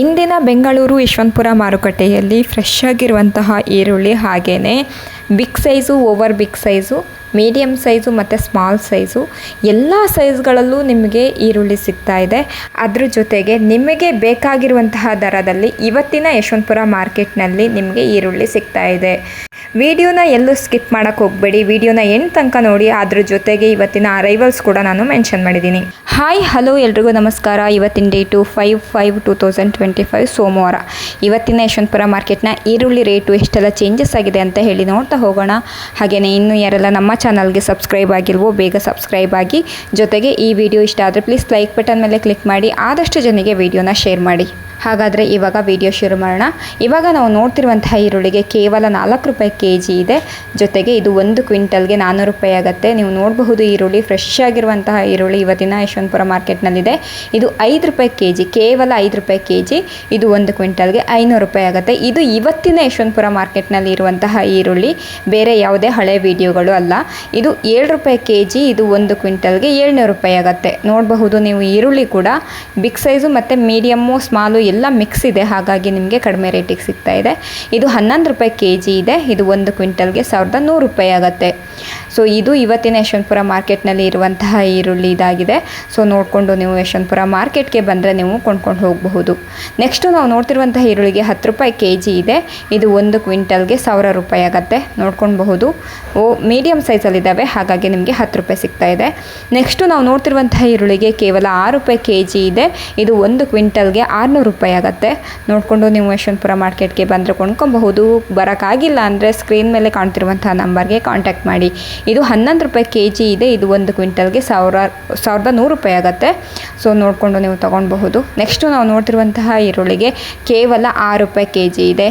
ಇಂದಿನ ಬೆಂಗಳೂರು ಯಶವಂತಪುರ ಮಾರುಕಟ್ಟೆಯಲ್ಲಿ ಫ್ರೆಶ್ ಆಗಿರುವಂತಹ ಈರುಳ್ಳಿ ಹಾಗೆಯೇ big size over big size medium size ಮತ್ತು ಸ್ಮಾಲ್ ಸೈಜು ಎಲ್ಲ ಸೈಜ್ಗಳಲ್ಲೂ ನಿಮಗೆ ಈರುಳ್ಳಿ ಸಿಗ್ತಾ ಇದೆ. ಅದ್ರ ಜೊತೆಗೆ ನಿಮಗೆ ಬೇಕಾಗಿರುವಂತಹ ದರದಲ್ಲಿ ಇವತ್ತಿನ ಯಶವಂತಪುರ ಮಾರ್ಕೆಟ್ನಲ್ಲಿ ನಿಮಗೆ ಈರುಳ್ಳಿ ಸಿಗ್ತಾ ಇದೆ. ವಿಡಿಯೋನ ಎಲ್ಲೂ ಸ್ಕಿಪ್ ಮಾಡೋಕ್ಕೆ ಹೋಗಬೇಡಿ. ವಿಡಿಯೋನ ಎಂಡ್ ತನಕ ನೋಡಿ, ಅದ್ರ ಜೊತೆಗೆ ಇವತ್ತಿನ ಅರೈವಲ್ಸ್ ಕೂಡ ನಾನು ಮೆನ್ಷನ್ ಮಾಡಿದ್ದೀನಿ. ಹಾಯ್ ಹಲೋ ಎಲ್ರಿಗೂ ನಮಸ್ಕಾರ. ಇವತ್ತಿನ date five five two thousand twenty five ಸೋಮವಾರ. ಇವತ್ತಿನ ಯಶವಂತಪುರ ಮಾರ್ಕೆಟ್ನ ಈರುಳ್ಳಿ ರೇಟು ಎಷ್ಟೆಲ್ಲ ಚೇಂಜಸ್ ಆಗಿದೆ ಅಂತ ಹೇಳಿ ನೋಡ್ತಾ ಹೋಗೋಣ. ಹಾಗೆಯೇ ಇನ್ನೂ ಯಾರೆಲ್ಲ ನಮ್ಮ ಚಾನಲ್ಗೆ ಸಬ್ಸ್ಕ್ರೈಬ್ ಆಗಿಲ್ವೋ, ಬೇಗ ಸಬ್ಸ್ಕ್ರೈಬ್ ಆಗಿ. ಜೊತೆಗೆ ಈ ವಿಡಿಯೋ ಇಷ್ಟ ಆದರೆ ಪ್ಲೀಸ್ ಲೈಕ್ ಬಟನ್ ಮೇಲೆ ಕ್ಲಿಕ್ ಮಾಡಿ. ಆದಷ್ಟು ಜನರಿಗೆ ವಿಡಿಯೋನ ಶೇರ್ ಮಾಡಿ. ಹಾಗಾದರೆ ಇವಾಗ ವಿಡಿಯೋ ಶುರು ಮಾಡೋಣ. ಇವಾಗ ನಾವು ನೋಡ್ತಿರುವಂತಹ ಈರುಳ್ಳಿಗೆ ಕೇವಲ ನಾಲ್ಕು ರೂಪಾಯಿ ಕೆ ಜಿ ಇದೆ. ಜೊತೆಗೆ ಇದು ಒಂದು ಕ್ವಿಂಟಲ್ಗೆ ನಾನ್ನೂರು ರೂಪಾಯಿ ಆಗುತ್ತೆ. ನೀವು ನೋಡಬಹುದು ಈರುಳ್ಳಿ ಫ್ರೆಶ್ ಆಗಿರುವಂತಹ ಈರುಳ್ಳಿ ಇವತ್ತಿನ ಯಶವಂತಪುರ ಮಾರ್ಕೆಟ್ನಲ್ಲಿದೆ. ಇದು ಐದು ರೂಪಾಯಿ ಕೆ ಜಿ ಕೇವಲ ಐದು ರೂಪಾಯಿ ಕೆ ಜಿ ಇದು ಒಂದು ಕ್ವಿಂಟಲ್ಗೆ ಐನೂರು ರೂಪಾಯಿ ಆಗುತ್ತೆ. ಇದು ಇವತ್ತಿನ ಯಶವಂತಪುರ ಮಾರ್ಕೆಟ್ನಲ್ಲಿ ಇರುವಂತಹ ಈರುಳ್ಳಿ, ಬೇರೆ ಯಾವುದೇ ಹಳೆ ವಿಡಿಯೋಗಳು ಅಲ್ಲ. ಇದು ಏಳು ರೂಪಾಯಿ ಕೆ ಜಿ ಇದು ಒಂದು ಕ್ವಿಂಟಲ್ಗೆ ಏಳ್ನೂರು ರೂಪಾಯಿ ಆಗುತ್ತೆ. ನೋಡಬಹುದು ನೀವು ಈರುಳ್ಳಿ ಕೂಡ ಬಿಗ್ ಸೈಜು ಮತ್ತು ಮೀಡಿಯಮ್ಮು, ಸ್ಮಾಲು ಎಲ್ಲ ಮಿಕ್ಸ್ ಇದೆ. ಹಾಗಾಗಿ ನಿಮಗೆ ಕಡಿಮೆ ರೇಟಿಗೆ ಸಿಗ್ತಾ ಇದೆ. ಇದು ಹನ್ನೊಂದು ರೂಪಾಯಿ ಕೆ ಇದೆ. ಇದು ಒಂದು ಕ್ವಿಂಟಲ್ಗೆ ಸಾವಿರದ ನೂರು ರೂಪಾಯಿ ಆಗುತ್ತೆ. ಸೊ ಇದು ಇವತ್ತಿನ ಯಶವಂತಪುರ ಮಾರ್ಕೆಟ್ನಲ್ಲಿ ಇರುವಂತಹ ಈರುಳ್ಳಿ ಇದಾಗಿದೆ. ಸೊ ನೋಡಿಕೊಂಡು ನೀವು ಯಶವಂತಪುರ ಮಾರ್ಕೆಟ್ಗೆ ಬಂದರೆ ನೀವು ಕೊಂಡ್ಕೊಂಡು ಹೋಗಬಹುದು. ನೆಕ್ಸ್ಟು ನಾವು ನೋಡ್ತಿರುವಂತಹ ಈರುಳ್ಳಿಗೆ ಹತ್ತು ರೂಪಾಯಿ ಕೆ ಜಿ ಇದೆ. ಇದು ಒಂದು ಕ್ವಿಂಟಲ್ಗೆ ಸಾವಿರ ರೂಪಾಯಿ ಆಗುತ್ತೆ. ನೋಡ್ಕೊಳ್ಬಹುದು. ಓ ಮೀಡಿಯಮ್ ಸೈಜಲ್ಲಿದ್ದಾವೆ ಹಾಗಾಗಿ ನಿಮಗೆ ಹತ್ತು ರೂಪಾಯಿ ಸಿಗ್ತಾ ಇದೆ. ನೆಕ್ಸ್ಟು ನಾವು ನೋಡ್ತಿರುವಂತಹ ಈರುಳ್ಳಿಗೆ ಕೇವಲ ಆರು ರೂಪಾಯಿ ಕೆ ಜಿ ಇದೆ. ಇದು ಒಂದು ಕ್ವಿಂಟಲ್ಗೆ ಆರುನೂರು ರೂಪಾಯಿ ಆಗುತ್ತೆ. ನೋಡಿಕೊಂಡು ನೀವು ಯಶವಂತಪುರ ಮಾರ್ಕೆಟ್ಗೆ ಬಂದರೆ ಕೊಂಡ್ಕೊಬಹುದು ಬರೋಕ್ಕಾಗಿಲ್ಲ ಅಂದರೆ ಸ್ಕ್ರೀನ್ ಮೇಲೆ ಕಾಣ್ತಿರುವಂತಹ ನಂಬರ್ಗೆ ಕಾಂಟ್ಯಾಕ್ಟ್ ಮಾಡಿ. ಇದು ಹನ್ನೊಂದು ರೂಪಾಯಿ ಕೆ ಜಿ ಇದೆ. ಇದು ಒಂದು ಕ್ವಿಂಟಲ್ಗೆ ಸಾವಿರ, ಸಾವಿರದ ನೂರು ರೂಪಾಯಿ ಆಗುತ್ತೆ. ಸೊ ನೋಡಿಕೊಂಡು ನೀವು ತೊಗೊಳ್ಬಹುದು. ನೆಕ್ಸ್ಟು ನಾವು ನೋಡ್ತಿರುವಂತಹ ಈರುಳ್ಳಿಗೆ ಕೇವಲ ಆರು ರೂಪಾಯಿ ಕೆ ಜಿ ಇದೆ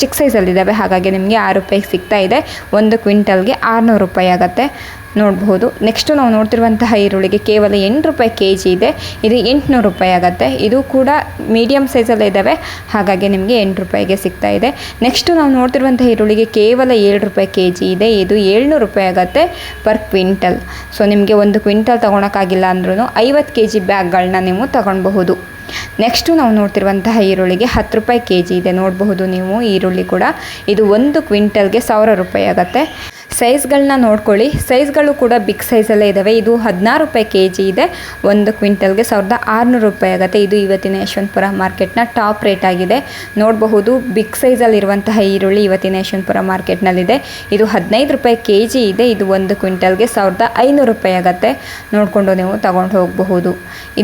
ಚಿಕ್ಕ ಸೈಜಲ್ಲಿದ್ದಾವೆ ಹಾಗಾಗಿ ನಿಮಗೆ ಆರು ರೂಪಾಯಿಗೆ ಸಿಗ್ತಾ ಇದೆ. ಒಂದು ಕ್ವಿಂಟಲ್ಗೆ ಆರುನೂರು ರೂಪಾಯಿ ಆಗುತ್ತೆ. ನೋಡಬಹುದು. ನೆಕ್ಸ್ಟು ನಾವು ನೋಡ್ತಿರುವಂತಹ ಈರುಳ್ಳಿಗೆ ಕೇವಲ ಎಂಟು ರೂಪಾಯಿ ಕೆ ಜಿ ಇದೆ. ಇದು ಎಂಟುನೂರು ರೂಪಾಯಿ ಆಗುತ್ತೆ. ಇದು ಕೂಡ ಮೀಡಿಯಮ್ ಸೈಜಲ್ಲೇ ಇದ್ದಾವೆ ಹಾಗಾಗಿ ನಿಮಗೆ ಎಂಟು ರೂಪಾಯಿಗೆ ಸಿಗ್ತಾ ಇದೆ. ನೆಕ್ಸ್ಟು ನಾವು ನೋಡ್ತಿರುವಂತಹ ಈರುಳ್ಳಿಗೆ ಕೇವಲ ಏಳು ರೂಪಾಯಿ ಕೆ ಜಿ ಇದೆ. ಇದು ಏಳ್ನೂರು ರೂಪಾಯಿ ಆಗುತ್ತೆ ಪರ್ ಕ್ವಿಂಟಲ್ ಸೊ ನಿಮಗೆ ಒಂದು ಕ್ವಿಂಟಲ್ ತೊಗೊಳಕ್ಕಾಗಿಲ್ಲ ಅಂದ್ರೂ ಐವತ್ತು ಕೆ ಜಿ ಬ್ಯಾಗ್ಗಳನ್ನ ನೀವು ತಗೊಳ್ಬಹುದು ನೆಕ್ಸ್ಟು ನಾವು ನೋಡ್ತಿರುವಂತಹ ಈರುಳ್ಳಿಗೆ ಹತ್ತು ರೂಪಾಯಿ ಕೆ ಜಿ ಇದೆ. ನೋಡಬಹುದು ನೀವು ಈರುಳ್ಳಿ ಕೂಡ. ಇದು ಒಂದು ಕ್ವಿಂಟಲ್ಗೆ ಸಾವಿರ ರೂಪಾಯಿ ಆಗುತ್ತೆ. ಸೈಜ್ಗಳನ್ನ ನೋಡ್ಕೊಳ್ಳಿ. ಸೈಜ್ಗಳು ಕೂಡ ಬಿಗ್ ಸೈಜಲ್ಲೇ ಇದ್ದಾವೆ ಇದು ಹದಿನಾರು ರೂಪಾಯಿ ಕೆ ಜಿ ಇದೆ. ಒಂದು ಕ್ವಿಂಟಲ್ಗೆ ಸಾವಿರದ ಆರುನೂರು ರೂಪಾಯಿ ಆಗುತ್ತೆ. ಇದು ಇವತ್ತಿನ ಯಶವಂತಪುರ ಮಾರ್ಕೆಟ್ನ ಟಾಪ್ ರೇಟ್ ಆಗಿದೆ. ನೋಡಬಹುದು, ಬಿಗ್ ಸೈಜಲ್ಲಿರುವಂತಹ ಈರುಳ್ಳಿ ಇವತ್ತಿನ ಯಶವಂತಪುರ ಮಾರ್ಕೆಟ್ನಲ್ಲಿದೆ. ಇದು ಹದಿನೈದು ರೂಪಾಯಿ ಕೆ ಜಿ ಇದೆ. ಇದು ಒಂದು ಕ್ವಿಂಟಲ್ಗೆ ಸಾವಿರದ ಐನೂರು ರೂಪಾಯಿ ಆಗುತ್ತೆ. ನೋಡಿಕೊಂಡು ನೀವು ತಗೊಂಡು ಹೋಗಬಹುದು.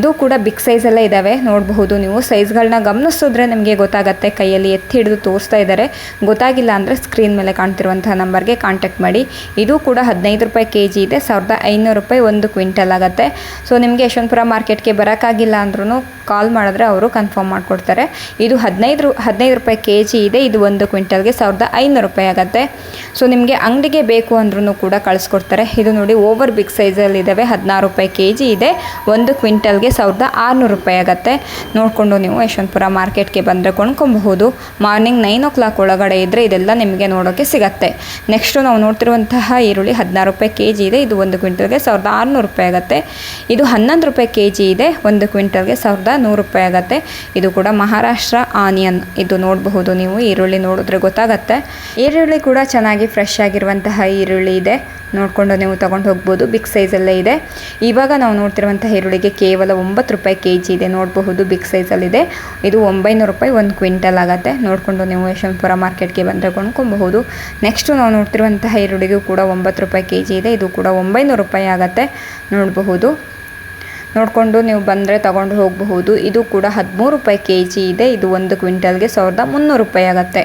ಇದು ಕೂಡ ಬಿಗ್ ಸೈಜಲ್ಲೇ ಇದ್ದಾವೆ ನೋಡಬಹುದು, ನೀವು ಸೈಜ್ಗಳನ್ನ ಗಮನಿಸಿದ್ರೆ ನಿಮಗೆ ಗೊತ್ತಾಗುತ್ತೆ. ಕೈಯಲ್ಲಿ ಎತ್ತಿ ಹಿಡಿದು ತೋರಿಸ್ತಾ ಇದ್ದಾರೆ. ಗೊತ್ತಾಗಿಲ್ಲ ಅಂದರೆ ಸ್ಕ್ರೀನ್ ಮೇಲೆ ಕಾಣ್ತಿರುವಂತಹ ನಂಬರ್ಗೆ ಕಾಂಟ್ಯಾಕ್ಟ್ ಮಾಡಿ. ಇದು ಕೂಡ ಹದಿನೈದು ರೂಪಾಯಿ ಕೆ ಜಿ ಇದೆ. ಸಾವಿರದ ಐನೂರು ರೂಪಾಯಿ ಒಂದು ಕ್ವಿಂಟಲ್ ಆಗುತ್ತೆ. ಸೊ ನಿಮಗೆ ಯಶವಂತಪುರ ಮಾರ್ಕೆಟ್ಗೆ ಬರೋಕ್ಕಾಗಿಲ್ಲ ಅಂದ್ರೂ ಕಾಲ್ ಮಾಡಿದ್ರೆ ಅವರು ಕನ್ಫರ್ಮ್ ಮಾಡಿಕೊಡ್ತಾರೆ. ಇದು ಹದಿನೈದು ಹದಿನೈದು ರೂಪಾಯಿ ಕೆ ಜಿ ಇದೆ. ಇದು ಒಂದು ಕ್ವಿಂಟಲ್ಗೆ ಸಾವಿರದ ಐನೂರು ರೂಪಾಯಿ ಆಗುತ್ತೆ. ಸೊ ನಿಮಗೆ ಅಂಗಡಿಗೆ ಬೇಕು ಅಂದ್ರೂ ಕೂಡ ಕಳಿಸ್ಕೊಡ್ತಾರೆ. ಇದು ನೋಡಿ ಓವರ್ ಬಿಗ್ ಸೈಜಲ್ಲಿ ಇದ್ದಾವೆ ಹದಿನಾರು ರೂಪಾಯಿ ಕೆ ಜಿ ಇದೆ. ಒಂದು ಕ್ವಿಂಟಲ್ಗೆ ಸಾವಿರದ ಆರುನೂರು ರೂಪಾಯಿ ಆಗುತ್ತೆ. ನೋಡಿಕೊಂಡು ನೀವು ಯಶವಂತಪುರ ಮಾರ್ಕೆಟ್ಗೆ ಬಂದರೆ ಕೊಂಡ್ಕೊಬಹುದು. ಮಾರ್ನಿಂಗ್ ನೈನ್ ಓ ಕ್ಲಾಕ್ ಒಳಗಡೆ ಇದ್ದರೆ ಇದೆಲ್ಲ ನಿಮಗೆ ನೋಡೋಕ್ಕೆ ಸಿಗತ್ತೆ. ನೆಕ್ಸ್ಟು ನಾವು ನೋಡ್ತಿರುವಂತಹ ಈರುಳ್ಳಿ ಹದಿನಾರು ರೂಪಾಯಿ ಕೆ ಜಿ ಇದೆ. ಇದು ಒಂದು ಕ್ವಿಂಟಲ್ಗೆ ಸಾವಿರದ ಆರುನೂರು ರೂಪಾಯಿ ಆಗುತ್ತೆ. ಇದು ಹನ್ನೊಂದು ರೂಪಾಯಿ ಕೆ ಜಿ ಇದೆ. ಒಂದು ಕ್ವಿಂಟಲ್ಗೆ ಸಾವಿರದ ನೂರು ರೂಪಾಯಿ ಆಗುತ್ತೆ. ಇದು ಕೂಡ ಮಹಾರಾಷ್ಟ್ರ ಆನಿಯನ್. ಇದು ನೋಡಬಹುದು ನೀವು. ಈರುಳ್ಳಿ ನೋಡಿದ್ರೆ ಗೊತ್ತಾಗತ್ತೆ. ಈರುಳ್ಳಿ ಕೂಡ ಚೆನ್ನಾಗಿ ಫ್ರೆಶ್ ಆಗಿರುವಂತಹ ಈರುಳ್ಳಿ ಇದೆ. ನೋಡಿಕೊಂಡು ನೀವು ತೊಗೊಂಡು ಹೋಗ್ಬೋದು. ಬಿಗ್ ಸೈಜಲ್ಲೇ ಇದೆ. ಇವಾಗ ನಾವು ನೋಡ್ತಿರುವಂತಹ ಈರುಳ್ಳಿಗೆ ಕೇವಲ ಒಂಬತ್ತು ರೂಪಾಯಿ ಕೆ ಜಿ ಇದೆ. ನೋಡಬಹುದು ಬಿಗ್ ಸೈಜಲ್ಲಿದೆ ಇದು ಒಂಬೈನೂರು ರೂಪಾಯಿ ಒಂದು ಕ್ವಿಂಟಲ್ ಆಗುತ್ತೆ. ನೋಡಿಕೊಂಡು ನೀವು ಯಶವಂತಪುರ ಮಾರ್ಕೆಟ್ಗೆ ಬಂದರೆ ಕೊಂಡ್ಕೊಬಹುದು. ನೆಕ್ಸ್ಟು ನಾವು ನೋಡ್ತಿರುವಂತಹ ಈರುಳ್ಳಿಗೂ ಕೂಡ ಒಂಬತ್ತು ರೂಪಾಯಿ ಕೆ ಇದೆ. ಇದು ಕೂಡ ಒಂಬೈನೂರು ರೂಪಾಯಿ ಆಗುತ್ತೆ. ನೋಡಬಹುದು. ನೋಡಿಕೊಂಡು ನೀವು ಬಂದರೆ ತಗೊಂಡು ಹೋಗಬಹುದು. ಇದು ಕೂಡ ಹದಿಮೂರು ರೂಪಾಯಿ ಕೆ ಜಿ ಇದೆ. ಇದು ಒಂದು ಕ್ವಿಂಟಲ್ಗೆ ಸಾವಿರದ ಮುನ್ನೂರು ರೂಪಾಯಿ ಆಗುತ್ತೆ.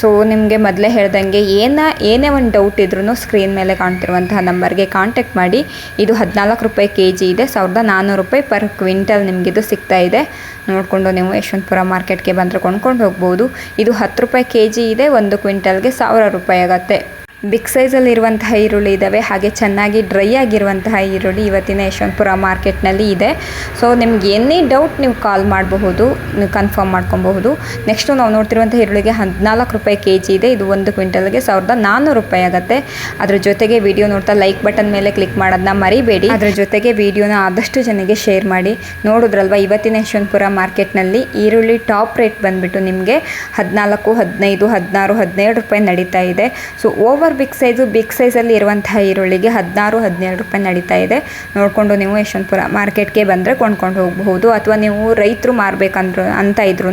ಸೊ ನಿಮಗೆ ಮೊದಲೇ ಹೇಳ್ದಂಗೆ ಏನ, ಏನೇ ಒಂದು ಡೌಟ್ ಇದ್ರೂ ಸ್ಕ್ರೀನ್ ಮೇಲೆ ಕಾಣ್ತಿರುವಂತಹ ನಂಬರ್ಗೆ ಕಾಂಟ್ಯಾಕ್ಟ್ ಮಾಡಿ. ಇದು ಹದಿನಾಲ್ಕು ರೂಪಾಯಿ ಕೆ ಜಿ ಇದೆ. ಸಾವಿರದ ನಾನ್ನೂರು ರೂಪಾಯಿ ಪರ್ ಕ್ವಿಂಟಲ್ ನಿಮಗಿದು ಸಿಗ್ತಾ ಇದೆ. ನೋಡಿಕೊಂಡು ನೀವು ಯಶವಂತಪುರ ಮಾರ್ಕೆಟ್ಗೆ ಬಂದರೆ ಕೊಂಡ್ಕೊಂಡು ಹೋಗ್ಬೋದು ಇದು ಹತ್ತು ರೂಪಾಯಿ ಕೆ ಇದೆ. ಒಂದು ಕ್ವಿಂಟಲ್ಗೆ ಸಾವಿರ ರೂಪಾಯಿ ಆಗುತ್ತೆ. ಬಿಗ್ ಸೈಜಲ್ಲಿ ಇರುವಂತಹ ಈರುಳ್ಳಿ ಇದ್ದಾವೆ ಹಾಗೆ ಚೆನ್ನಾಗಿ ಡ್ರೈ ಆಗಿರುವಂತಹ ಈರುಳ್ಳಿ ಇವತ್ತಿನ ಯಶವಂತಪುರ ಮಾರ್ಕೆಟ್ನಲ್ಲಿ ಇದೆ. ಸೊ ನಿಮ್ಗೆ ಎನಿ ಡೌಟ್ ನೀವು ಕಾಲ್ ಮಾಡಬಹುದು, ನೀವು ಕನ್ಫರ್ಮ್ ಮಾಡ್ಕೊಬಹುದು. ನೆಕ್ಸ್ಟು ನಾವು ನೋಡ್ತಿರುವಂಥ ಈರುಳ್ಳಿಗೆ ಹದಿನಾಲ್ಕು ರೂಪಾಯಿ ಕೆ ಜಿ ಇದೆ. ಇದು ಒಂದು ಕ್ವಿಂಟಲ್ಗೆ ಸಾವಿರದ ನಾನ್ನೂರು ರೂಪಾಯಿ ಆಗುತ್ತೆ. ಅದ್ರ ಜೊತೆಗೆ ವಿಡಿಯೋ ನೋಡ್ತಾ ಲೈಕ್ ಬಟನ್ ಮೇಲೆ ಕ್ಲಿಕ್ ಮಾಡೋದನ್ನ ಮರಿಬೇಡಿ. ಅದ್ರ ಜೊತೆಗೆ ವಿಡಿಯೋನ ಆದಷ್ಟು ಜನಗೆ ಶೇರ್ ಮಾಡಿ. ನೋಡಿದ್ರಲ್ವ, ಇವತ್ತಿನ ಯಶವಂತಪುರ ಮಾರ್ಕೆಟ್ನಲ್ಲಿ ಈರುಳ್ಳಿ ಟಾಪ್ ರೇಟ್ ಬಂದುಬಿಟ್ಟು ನಿಮಗೆ ಹದಿನಾಲ್ಕು, ಹದಿನೈದು, ಹದಿನಾರು, ಹದಿನೇಳು ರೂಪಾಯಿ ನಡೀತಾ ಇದೆ. So over big size big ಸೈಜಲ್ಲಿ ಇರುವಂತಹ ಈರುಳ್ಳಿಗೆ ಹದಿನಾರು, ಹದಿನೇಳು ರೂಪಾಯಿ ನಡೀತಾ ಇದೆ. ನೋಡಿಕೊಂಡು ನೀವು ಯಶವಂತಪುರ ಮಾರ್ಕೆಟ್ಗೆ ಬಂದರೆ ಕೊಂಡ್ಕೊಂಡು ಹೋಗಬಹುದು. ಅಥವಾ ನೀವು ರೈತರು ಮಾರಬೇಕಂದ್ರು ಅಂತ ಇದ್ರೂ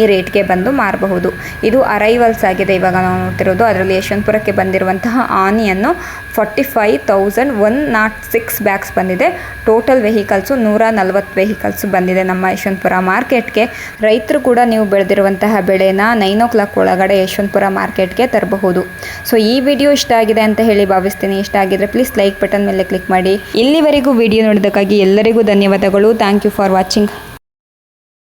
ಈ ರೇಟ್ಗೆ ಬಂದು ಮಾರಬಹುದು. ಇದು ಅರೈವಲ್ಸ್ ಆಗಿದೆ ಇವಾಗ ನಾವು ನೋಡ್ತಿರೋದು. ಅದರಲ್ಲಿ ಯಶವಂತಪುರಕ್ಕೆ ಬಂದಿರುವಂತಹ onion forty five thousand one nought six bags ಬಂದಿದೆ. ಟೋಟಲ್ ವೆಹಿಕಲ್ಸು ನೂರ ನಲ್ವತ್ತು ವೆಹಿಕಲ್ಸ್ ಬಂದಿದೆ ನಮ್ಮ ಯಶವಂತಪುರ ಮಾರ್ಕೆಟ್ಗೆ ರೈತರು ಕೂಡ ನೀವು ಬೆಳೆದಿರುವಂತಹ ಬೆಳೆನ ನೈನ್ ಓ ಕ್ಲಾಕ್ ಒಳಗಡೆ ಯಶವಂತಪುರ ಮಾರ್ಕೆಟ್ಗೆ ತರಬಹುದು. ಸೊ ಈ ವಿಡಿಯೋ ಇಷ್ಟ ಆಗಿದೆ ಅಂತ ಹೇಳಿ ಭಾವಿಸ್ತೀನಿ. ಇಷ್ಟ ಆಗಿದ್ರೆ ಪ್ಲೀಸ್ ಲೈಕ್ ಬಟನ್ ಮೇಲೆ ಕ್ಲಿಕ್ ಮಾಡಿ. ಇಲ್ಲಿವರೆಗೂ ವಿಡಿಯೋ ನೋಡೋದಕ್ಕಾಗಿ ಎಲ್ಲರಿಗೂ ಧನ್ಯವಾದಗಳು. Thank you for watching